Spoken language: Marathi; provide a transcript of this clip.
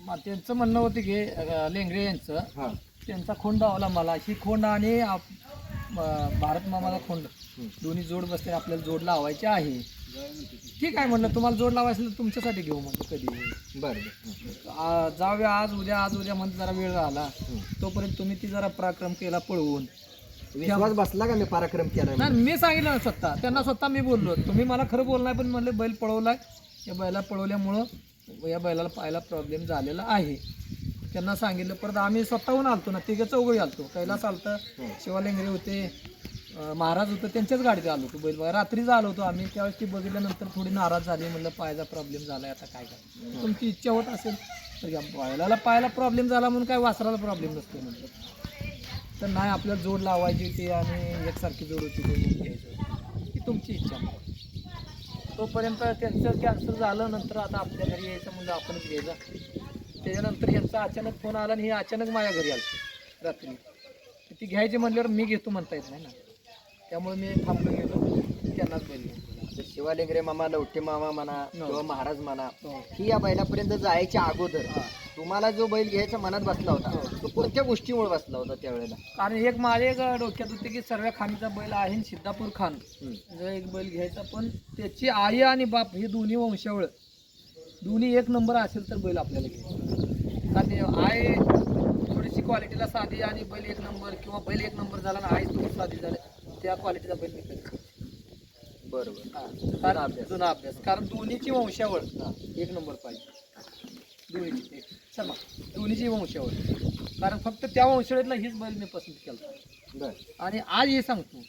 मग त्यांचं म्हणणं होतं की अं, लेंगरे यांचं हा. त्यांचा खोंड आवला मला. ही खोंड आणि आप- म- भारत मामाला खोंड. दोन्ही जोड बसते आपल्याला जोड लावायचे आहे. ठीक आहे म्हणलं तुम्हाला जोड लावायचं असेल तर तुमच्यासाठी घेऊ म्हणलं कधी. बरं आ- जाऊया आज उद्या आज उद्या म्हणत जरा वेळ हं. तोपर्यंत तुम्ही ती जरा पराक्रम केला पळवून. विश्वास बसला का मी पराक्रम केला? नाही मी सांगितलं ना स्वतः. त्यांना स्वतः मी बोललो. तुम्ही मला खरं बोलणार पण म्हणले बैल पळवलाय. या बैला पळवल्यामुळं या बैलाला पाहायला प्रॉब्लेम झालेला आहे. त्यांना सांगितलं परत आम्ही स्वतःहून आलतो ना तिघं चौघही आलतो. कैलास आलतं शिवालिंगरे शिवालेंगरे होते महाराज होतं त्यांच्याच गाडीत आलो होतो बैल. बघा रात्रीच आलो होतो आम्ही. त्यावेळेस ती बघितल्यानंतर थोडी नाराज झाली म्हणलं पायाचा प्रॉब्लेम झाला आता काय काय तुमची इच्छा होत असेल तर या बैलाला पायाला प्रॉब्लेम झाला म्हणून काय वासराला प्रॉब्लेम नसतो म्हटलं तर नाही आपल्याला जोड लावायची होती आणि एकसारखी जोड होती घ्यायची तुमची इच्छा. तोपर्यंत त्यांचं कॅन्सल झालं नंतर आता आपल्या घरी यायचं म्हणजे आपणच घ्यायचं त्याच्यानंतर यांचा अचानक फोन आला आणि हे अचानक माझ्या घरी आलं रात्री ती घ्यायची म्हणल्यावर मी घेतो म्हणता येत नाही ना त्यामुळे मी थांबलो गेलो त्यांनाच बैल घेतला. शिवालेंगरे मामा लवटे मामा म्हणा किंवा महाराज म्हणा हो. ही या बैलापर्यंत जायच्या अगोदर हा. तुम्हाला जो बैल घ्यायचा मनात बसला होता. तो कोणत्या गोष्टीमुळे बसला होता त्यावेळेला? कारण एक माझ्या एक डोक्यात होते की सर्व खाणीचा बैल आहे आणि सिद्धापूर खान. जो एक बैल घ्यायचा पण त्याची आई आणि बाप हे दोन्ही वंशावळ दोन्ही एक नंबर असेल तर बैल आपल्याला घ्यायचा. कारण ते आई थोडीशी क्वालिटीला साधी आणि बैल एक नंबर किंवा बैल एक नंबर झाला ना आई थोडी साधी झाली त्या क्वालिटीचा बैल कधी बरोबर. जुना अभ्यास. कारण दोन्हीची वंशावळ एक नंबर पाहिजे. एक. चला दोन्हीची वंशावळ कारण फक्त त्या वंशावळीतला हीच बैल मी पसंत केला बर. आणि आज हे सांगतो.